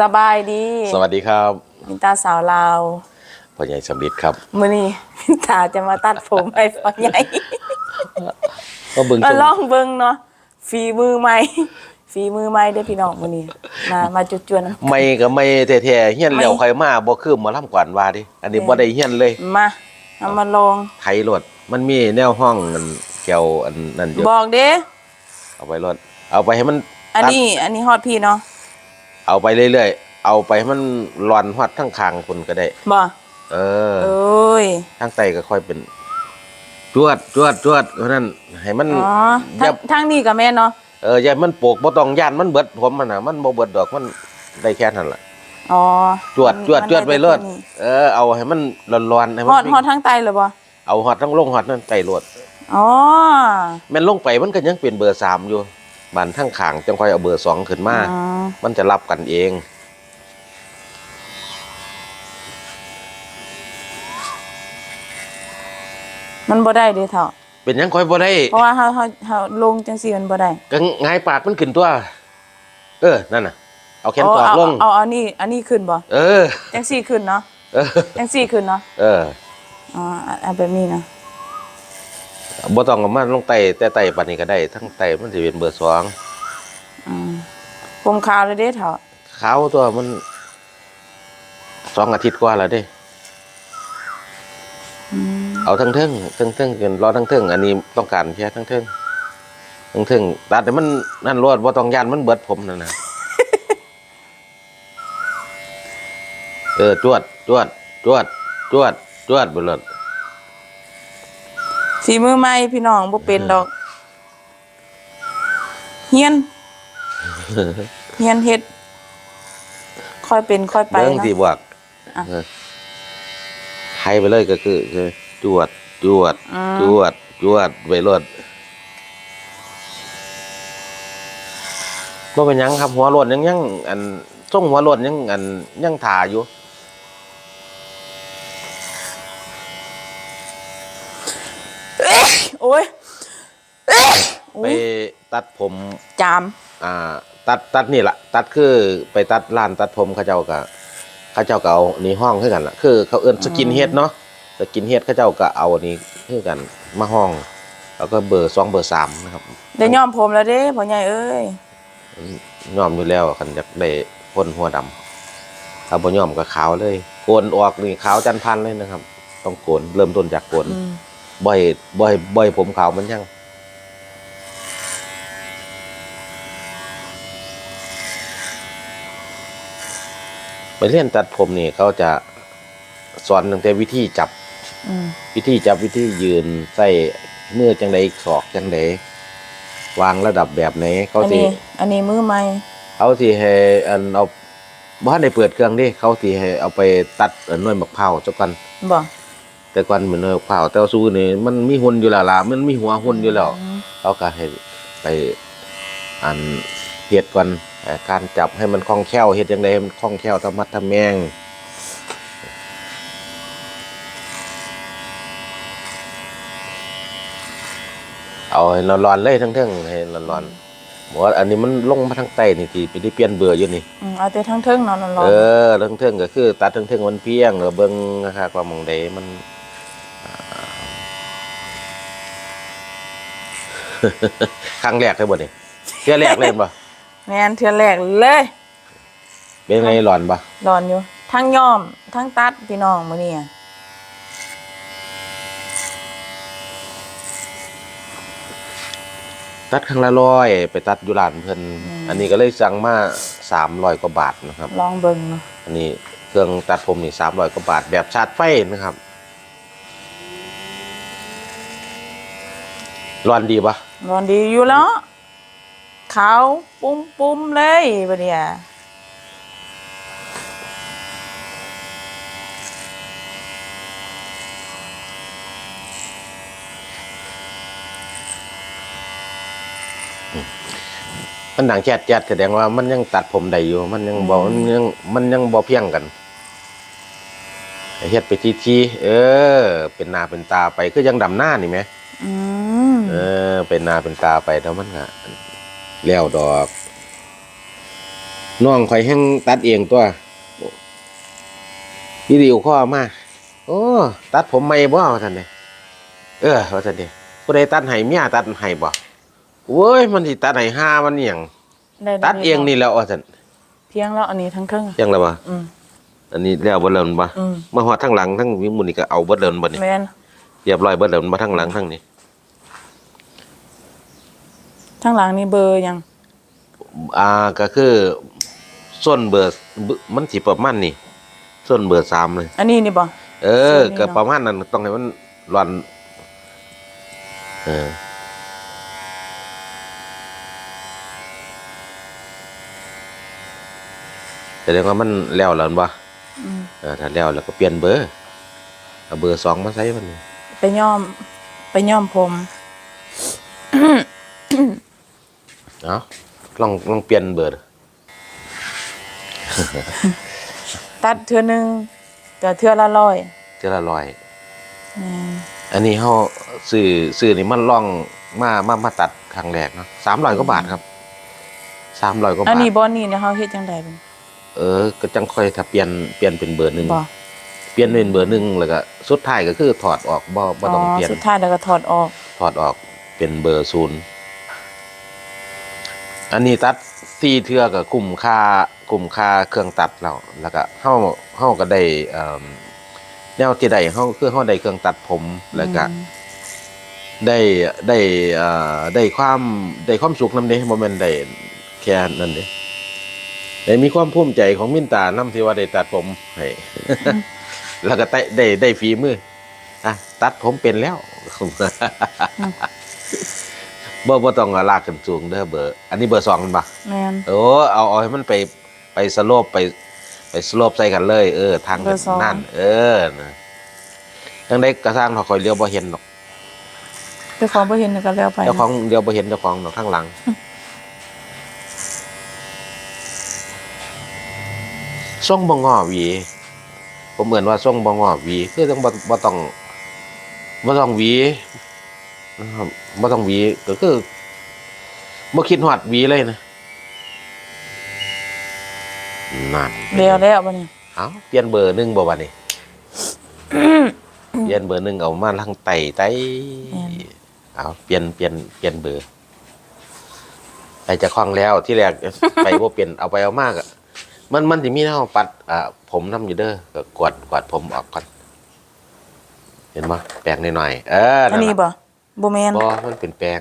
สบายดีสวัสดีครับมินตาสาวลาวพ่อใหญ่สำลิดครับมื้อนี้มินตาจะมาตัดผมให้พ่อใหญ่ก็เบิ่งมาชมลองเบิ่งเนาะฝีมือใหม่ฝีมือใหม่เด้อพี่น้องมื้อนี้มามาจุดจวนนำไม่ก็ไม่แท้ๆเฮียนแล้วไม่ค่อยมาบ่คือหมอลำกวนว่าดิอันนี้บ่ได้เฮียนเลยมาเอามาลองไทยรถมันมีแนวห้องมันเกี่ยวอันนั่นอยู่บอกเด้เอาไปรถเอาไปให้มันอันตัดนี้อันนี้ฮอดพี่เนาะ เอาไปเรื่อยๆ เอาไปให้มันรอนฮอดทั้งคางคนก็ได้ บ่เออเอ้ยทางใต้ก็ค่อยเป็น จวดจวดจวดเพราะนั้นให้มันอ๋ออทาย่างทางนี้ก็แม่นเนาะ เอออย่ามันโปกบ่ต้องย่านมันเบิดผมมันน่ะมันบ่เบิดดอกมันได้แค่นั้นล่ะ อ๋อจวดจวดมันจวดไปมันเลิศนี่เออเอาให้มันร้อนๆให้มัฮอดวิ่งฮอดทางใต้เลยบ่เอาฮอดทั้งลงฮอดนั่นไปโลดอ๋อ แม่นลงไปมันก็ยังเป็นเบอร์สามอยู่ บานทั้งขางจังค่อยเอาเบอร์สองขึ้นมา อ๋อมันจะรับกันเอง มันบ่ได้เด้อเฒ่าเป็นหยังค่อยบ่ได้เพราะว่าเฮาเฮาเฮาลงจังซี่มันบ่ได้ก็งายปากมันขึ้นตัว เออ นั่นน่ะ เอาแขนกวาดเอาลงเอาเอาอันนี้อันนี้ขึ้นบ่เออ จังซี่ขึ้นเนาะเออ จังซี่ขึ้นเนาะเออ อ๋ออะเอาแบบนี้เนาะ บ่ต้องเอามาลงไตแต่ไตปานนี้ก็ได้ ทั้งไตมันสิเป็นเบอร์สองอืมผมขาวเลยเด้เฒ่าขาวตัวมันสองอาทิตย์กว่าแล้วเด้ อืมเอาทั้งเทิงทั้งเทิงกันรอทั้งเทิงอันนี้ต้องการแค่ทั้งเทิงทั้งเทิงตัดให้มันนั่นรวดว่าต้องยานมันเบิดผมนั่นนะ เออจวดจวดจวดจวดจวดบนรถ ฝีมือใหม่พี่น้องบ่เป็นดอกเฮียนเฮียนเฮ็ด ค่อยเป็นค่อยไปเรื่องเนาะที่บวกอะเออให้ไปเลยก็คือคือจวดจวดอืมจวดจวดไปรถว่าเป็นหยังครับหัวรถยังยังอันส่งหัวรถยังอันยังถ่าอยู่ โอ้ย ไป ตัดผมจาม อ่าตัดตัดนี่แหละตัดคือไปตัดร้านตัดผมเขาเจ้าก็เขาเจ้าก็เอานี่ห้องคือกันล่ะคือ เขาเอิ้นสกินเฮดเนาะสกินเฮดเขาเจ้าก็เอานี่คือกันมาห้อง แล้วก็เบอร์สองเบอร์สามนะครับได้ย้อมผมแล้วเด้พ่อใหญ่เอ้ยยอมอยู่แล้วคันอยากได้พ่นหัวดำถ้าบ่ยอมก็ขาวเลยโกนออกนี่ขาวจันพันเลยนะครับ ต้องโกนเริ่มต้นจากโกนอืมบ่อยบ่อยบ่อยผมขาวมันยัง เรียนตัดผมนี่เขาจะสอนตั้งแต่วิธีจับอืมวิธีจับวิธียืนใส่มือจังใดศอกจังใดวางระดับแบบไหนเขาอันสินี้อันนี้มือใหม่เขาสิให้อันเอาบ้านได้เปิดเครื่องดิเขาสิให้เอาไปตัดอันหน่วยมะพร้าวจักกันบ่แต่ก่อนเหมือนหน่วยมะพร้าวแต่ว่าสู้นี่มันมีหุ่นอยู่แล้วล่ะมันมีหัวหุ่นอยู่แล้วอืมเขาก็ให้ไปอันเฮ็ดก่อนเอ่อ การจับให้มันคล่องแคล่วเฮ็ดจังไดให้มันคล่องแคล่วธรรมัดทำแมงเอาให้ร้อนๆเลยทั้งเทิงให้ร้อนๆบอกว่าอันนี้มันลงมาทางใต้นี่ที่ไปได้เปลี่ยนเบอร์อยู่นี่อืมเอาแต่ทั้งเทิงเนาะร้อนเออทั้งเทิงก็คือ ตัดทั้งเทิงมันเพียงหรือเบิ่งนะครับว่าหมองใดมันอ่าครั้งแรกเลยบ่นี่เที่ยแรกเลยบ่ๆ แม่นเทื่อแรกเลยเป็นไงร้อนบ่ร้อนอยู่ ทั้งย้อม ทั้งตัดพี่น้องมื้อนี้อะตัดครั้งละร้อยไปตัดอยู่ร้านเพิ่นอันนี้ก็เลยสั่งมา300กว่าบาทนะครับ ลองเบิ่งเนาะอันนี้เครื่องตัดผมนี่300กว่าบาทแบบชาร์จไฟนะครับร้อนดีปะร้อนดีอยู่แล้ว ขาวปุ้มปุ้มๆเลยบัดเนี้ยมันดังแจ๊ดแจ๊ดแสดงว่ามันยังตัดผมได้อยู่ มันยังบ่มันยังมันยังบ่เพียงกันเฮ็ดไปทีทีๆเออ เป็นหน้าเป็นตาไปคือยังดำหน้านี่ไหมอืมเออ เป็นหน้าเป็นตาไปแล้วมันก็ แล้วดอกน้องข่อยแห้งตัดเองตัววิดีโอข้อมาโอ้ตัดผมไม่บ่ว่าท่านเนี่ยเออว่าท่านเนี่ยผู้ใดตัดให้เมียตัดให้บ่โว้ยมันสิตัดให้ห้ามันอหย่างได้ตัดเองนี่แล้วว่าท่านเพียงแล้วอันนี้ทั้งเครื่องยังแล้วบ่อืมอันนี้แล้วบ่เริ่มบ่อืมมาฮอดทั้งหลังทั้งวิมุนนี่ก็เอาเบิดเริ่มบ่นี่แม่นเรียบร้อยเบิดเริ่มบ่ทั้งหลังทั้งนี้ ทั้งหลังนี่เบอร์ยังอ่าก็คือส้นเบอร์มันสิประมาณนี่ส้นเบอร์สามเลยอันนี้นี่บ่ เออส่วนนี้ก็เนาะประมาณนั้นต้องให้มันร่อนเออแสดงว่ามันแล้วแล้วบ่อืมเออถ้าแล้วแล้วก็เปลี่ยนเบอร์เอาเบอร์สองมาใส่มัน ไปย้อม ไปย้อมผม เอาลองลองเปลี่ยนเบอร์ ตัดเทื่อหนึงก็เทื่อละร้อยเท่าละร้อย แม่นอันนี้เขาซื้อซื้อนี่มันล่องมามามาตัดครั้งแรกเนาะสามร้อยกว่าบาทครับสามร้อยกว่าอันบาทนี้บ่นี่เนี่ยเฮาเฮ็ดจังได๋เป็นเออก็จังค่อยถ้าเปลี่ยนเปลี่ยนเป็นเบอร์หนึ่งบ่เปลี่ยนเป็นเบอร์หนึ่งแล้วก็สุดท้ายก็คือถอดออกบ่บ่ต้องเปลี่ยน สุดท้ายแล้วก็ถอดออกถอดออกเป็นเบอร์ศูนย์ อันนี้ตัดสี่เทื่อก็คุ้มค่าคุ้มค่าเครื่องตัดเราแล้วก็เฮาเฮาก็ได้เอ่อแนวที่ได้เฮาคือเฮาได้เครื่องตัดผมแล้วก็อืมได้ได้เอ่อได้ความได้ความสุขนำเด้บ่แม่นได้แค่นั้นเด้ได้มีความภูมิใจของมินตานำที่ว่าได้ตัดผมให้แล้วก็ได้ได้ได้ฝีมืออะตัดผมเป็นแล้ว บ่บ่ต้องลากขึ้นสูงเด้อเบอร์ อันนี้เบอร์สองมันบ่แม่นโอ้เอาเอาให้มันไปไปสโลปไป ไปสโลปใส่กันเลย เออ ทางเบอร์สอง นั่น เออนะจังได้กระสร้างเขาคอยเลี้ยวบ่เห็นหรอกเจ้าของบ่เห็นก็แล้วไปเจ้าของเดียวไปเห็นเจ้าของหนอกข้างหลัง ส่งบงอหวี ผมเหมือนว่าส่งบงอหวี คือต้องบ่บ่ต้องบ่ต้องหวี นะครับบ่ต้องหวีก็คือบ่คิดฮอดหวีเลยนะนั่นแล้วแล้วบัดนี้เอ้าเปลี่ยนเบอร์หนึ่งบ่บัดนี้เปลี่ยนเบอร์หนึ่งเอามาทางไต่ไต่เอาเปลี่ยนเปลี่ยนเปลี่ยนเบอร์ไปจะคล้องแล้วที่แรกไปว่าเปลี่ยนเอาไปเอามากอะมันมันจะมีแนวปัดอ่าผมน้ำอยู่เด้อก็กวาดกวาดผมออกก่อน เห็นไหมแปรงหน่อยๆเอออันนี้ล่ะบ่ บ่แม่นบ่มันเป็นแปรง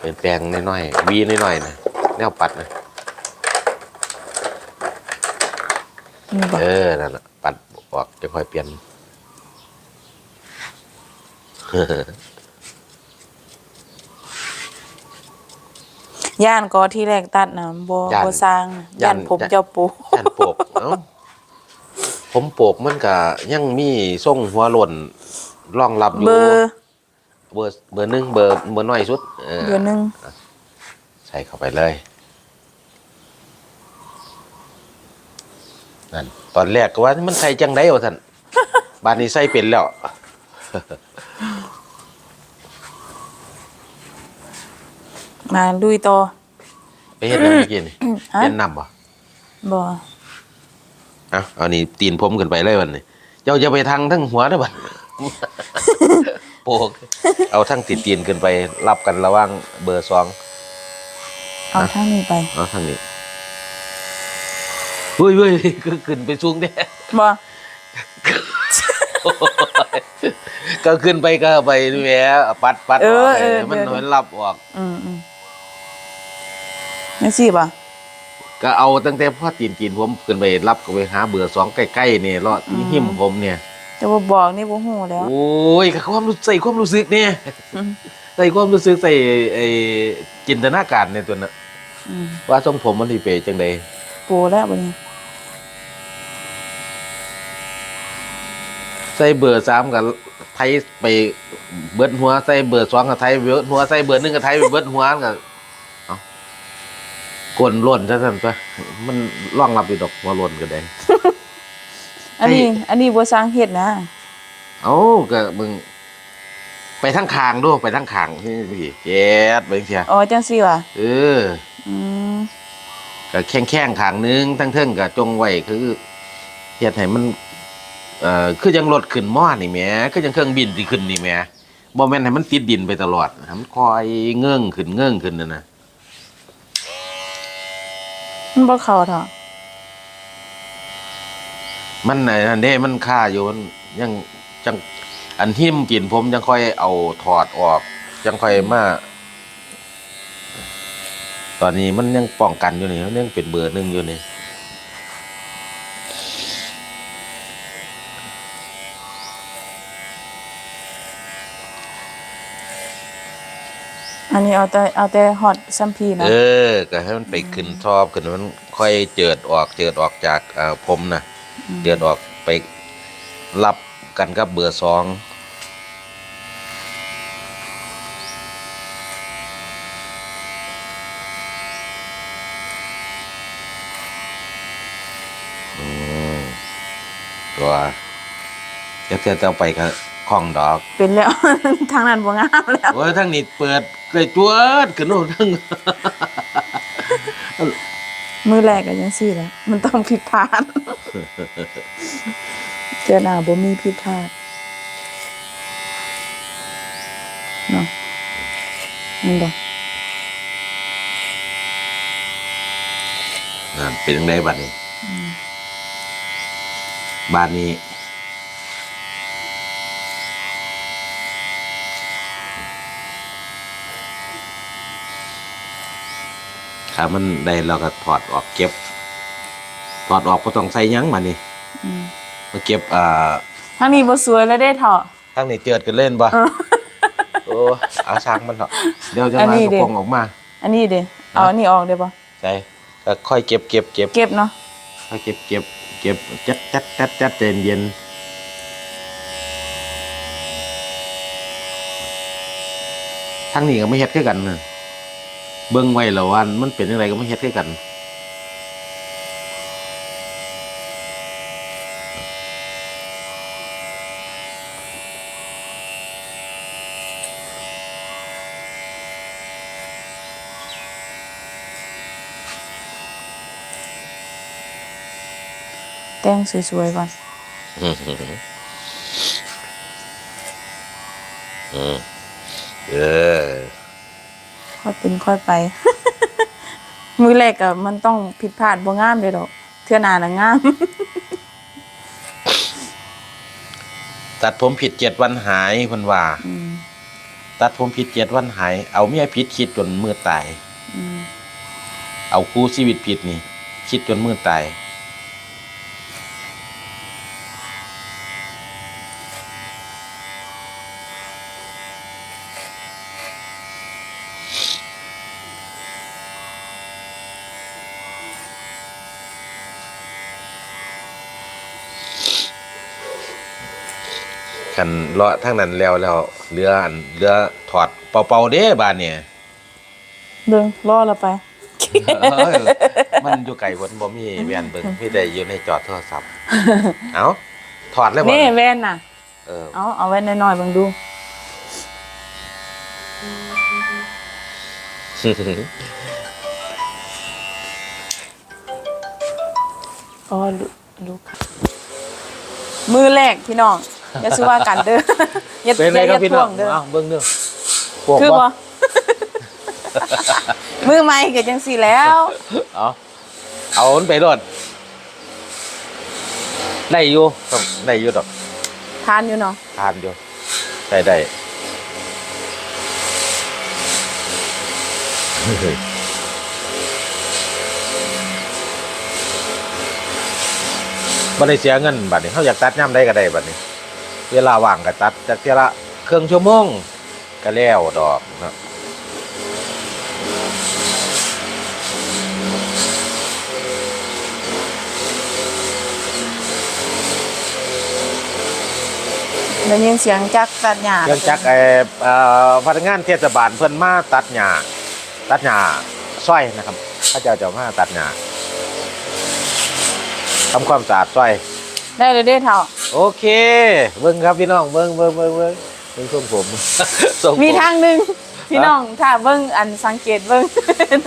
เป็นแปรงน้อยๆวีน้อยๆนะแนวปัดนะนี่บ่เออนั่นแหละปัดออกจะค่อยเปลี่ยนย่านก็ที่แรกตัดน่ะบ่ย่าน บ่สร้างน่ะย่าย่านนผมเจ้าปูย่านโปกเอ้าผมโปกมันก็ยังมีส่งหัวหล่นรองรับอยู่ เบอร์ เบอร์เบอร์หนึ่งเบอร์เบอร์น้อยสุดเออเบอร์หนึงใส่เข้าไปเลยนั่นตอนแรกก็ว่ามันใส่จังไดวะท่านบ้านนี้ใส่เป็นแล้วมาลุยต่อไปเฮ็ดนั่นเมื่อกี้นี่ฮะเฮ็ดนำบ่บ่เอาเอานี่ตีนผมขึ้นไปเลยวันนี้เจ้าจะไปทางทั้งหัวนะบัด โปกเอาทั้งติดตีนขึ้นไปรับกันระหว่างเบอร์สองเอาทางนี้ไปเอาทางนี้เฮ้ยเฮ้ยคือขึ้นไปสูงแน่บ่ก็ขึ้นไปก็ไปแหมปัดปัดเออออกเออให้มันเดี๋ยวมันรับออกอืมอืมจังซี่บ่ก็เอาตั้งแต่พ่อตีนตีนผมขึ้นไปรับก็ไปหาเบอร์สองใกล้ๆเนี่ยเลาะหิมผมเนี่ย จะบ่บอกนี่บ่ฮู้แล้ว โอ้ยก็ความรู้ใส่ความรู้สึกเนี่ยอืม ใส่ความรู้สึกใส่ไอ้จินตนาการในตัวน่ะอืมว่าทรงผมมันสิเปจังใดปูแล้วบัดนี้ใส่เบอร์สามกับไทยไปเบิดหัวใส่เบอร์สองกับไทยเบิดหัวใส่เบอร์หนึ่งกับไทยไปเบิดหัวกับเอากลนล้นซะสั่นปะมันร่องรับอยู่ดอกว่าล้นก็ได้ อันนี้ อันนี้บ่สร้างเฮ็ดนะเอ้าก็มึง ไปทั้งคางด้วยไปทั้งคางนี่พี่เจ็ดไปเสียอ๋อจังซี่ว่ะเออ อืมก็แข้งแข้งๆขางหนึงทั้งเทิงก็จงไว้คือเฮ็ดให้มัน เอ่อคือยังรถขึ้นม้อนี่แหมคือยังเครื่องบินที่ขึ้นนี่แหมบ่แม่นให้มันติดดินไปตลอดให้มันคอยเงื่องขึ้นเงื่องขึ้นนั่นนะมันบ่เข้าเถอะ มันไหนอันเด้มันค่าอยู่มันยังจังอันหิมกินผมยังค่อยเอาถอดออกยังค่อยมาตอนนี้มันยังป้องกันอยู่นี่มันยังเป็นเบอร์หนึ่งอยู่นี่อันนี้เอาแต่เอาแต่ฮอตซัมพีนะเออก็ให้มันไปขึ้นทอบขึ้นมันค่อยเจิดออกเจิดออกจากเอ่อผมนะ เจิดออกไปรับกันกับเบอร์สองอืมตัวเดี๋ยวเธอจะเอาไปกับข้องดอก เป็นแล้ว ทางนั้นบ่งามแล้วโอ้ยทั้งนี้เปิดเลยจวดขึ้นโน่นทั้ง มือแรกก็จังซี่แหละมันต้องผิดพลาดเจอหน้าบ่มีผิดพลาดเนาะมันบ่นั่นเป็นยังไงบ้านนี้ บ้านนี้ามันได้เราก็ถอดออกเก็บ ถอดออกก็ต้องใส่หยั้งมานี่อืมมาเก็บอ่าทางนี้บ่สวยแล้วได้เถาะทั้งนี้เจือดกันเล่นบ่โอ้เอาช่างมันเถอะเดี๋ยวจะอันมานี้กระดิโปรงออกมา อันนี้เด้เอาอันนี้ออกได้บ่ใช่ก็ค่อยเก็บเก็บเก็บเก็บเนาะค่อยเก็บเก็บเก็บจัดจัดจัดจัดเย็นเย็นทั้งนี้ก็ไม่เฮ็ดคือกันนะ เบิ่งไว้แล้วว่ามันเป็นยังไงก็ไม่เฮ็ดคือกันแต่งสวยๆก่อนอืมอืมเออ ค่อยเป็นค่อยไป มือแรกก็มันต้องผิดพลาดบ่งามเด้ดอกเทื่อหน้าน่ะงาม ตัดผมผิดเจ็ดวันหายเพิ่นว่า อืมตัดผมผิดเจ็ดวันหาย เอาเมียผิดคิดจนมือตาย อืมเอาคู่ชีวิตผิดนี่ คิดจนมือตาย กันเลาะทั้งนั้นแล้วแล้วเรืออันเรือถอดเป่าๆเด้บานเนี่ยเบิ่งรอเราไป เอ้ยมันอยู่ไกลคนบ่มีแวนเบิ่งพี่ได้อยู่ในจอดโทรศัพท์ เอ้าถอดแล้วบ่นี่แว่นน่ะ เออเอาเอาไว้น้อยๆเบิ่งดู อ๋อลูลูกค่ะมือแรกพี่น้อง อย่าซื้อว่ากันเด้ออย่าเป็นไงอย่าครับพี่น้องท่วงเด้อเอ้าเบิ่งเด้อพวกคือบ่บ่มือใหม่ก็จังสี่แล้วเอาเอามันไปรถได้อยู่ต้องได้อยู่ดอกทานอยู่เนาะทานอยู่ได้ได้เฮ้ยบ่ได้เสียเงินบัดนี้เขาอยากตัดย่ำได้ก็ได้บัดนี้ เวลาว่างก็ตัดจากเทยละเครื่องชั่วโมงก็แล้วดอกเนาะได้ยินเสียงจักรตัดหญ้าเรื่องจักไอ้เอ่อพนักงานเทศบาลเพิ่นมาตัดหญ้าตัดหญ้าสร้อยนะครับเขาเจ้าจะมาตัดหญ้าทำความสะอาดสร้อย ได้เลยเด้อเท่า โอเค เบิ่งครับพี่น้องเบิ่งเบิ่งเบิ่งเบิ่งเบิ่งทรงผมทรงผมมีทางหนึงพี่น้องถ้าเบิ่งอันสังเกตเบิ่ง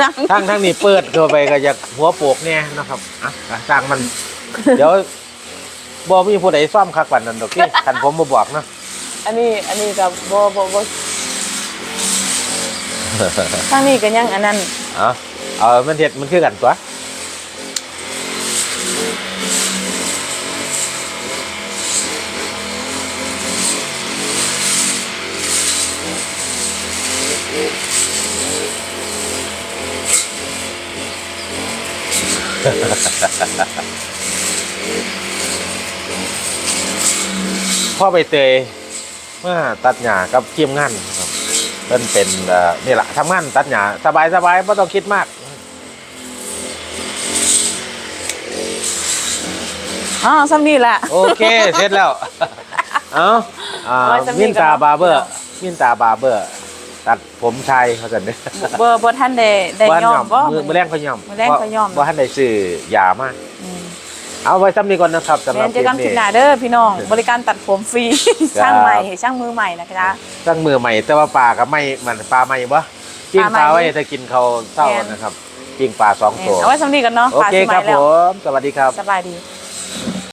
ดังทั้งทั้งนี้เปิดเข้าไปก็จะหัวโปกเนี่ยนะครับอะอะสร้างมัน เดี๋ยวบ่มีผู้ใดซ่อมคักกว่านั้นดอกพี่คันผมบ่บอกเนาะอันนี้อันนี้ก็บ่บ่บ่ทางนี้ก็ยังอันนั้นเอาเอามันเฮ็ดมันคือกันตัว พ่อใบเตยมาตัดหญ้ากับทีมงานครับเพิ่นเป็นเอ่อนี่แหละทำงานตัดหญ้าสบายสบายไม่ต้องคิดมากอ๋อซ้ำนี่แหละ โอเค เสร็จแล้ว เอาอ่าเอาไว้สำนีมินตาก่อนเนาะบาร์เบอร์ มินตาบาร์เบอร์ ตัดผมชายเขาจะเนี่ยบ่บ่ท่านได้ได้ยอมบ่มือมือแรงเขายอมมื้อแรงเขายอมว่าท่านได้ซื้อยามากอืมเอาไว้ซ้ำนี้ก่อนนะครับสำหแม่รับนเจอกันคคลิลิปปหนี้น้าเด้อพี่น้อง บริการตัดผมฟรีครับช่างใหม่ช่างมือใหม่นะคะตั้งมือใหม่แต่ว่าปลากับไม่มันปลาใหม่บ่ปิ้งปปลาลาใหม่ไว้ถ้ากินเขาวเศร้าแม่นนะครับปิ้งปลาสองแม่นตัวเอาไว้สำนีกันเนาะโอปลาเคสคมัรัยบแล้ผวมสวัสดีครับสบายดี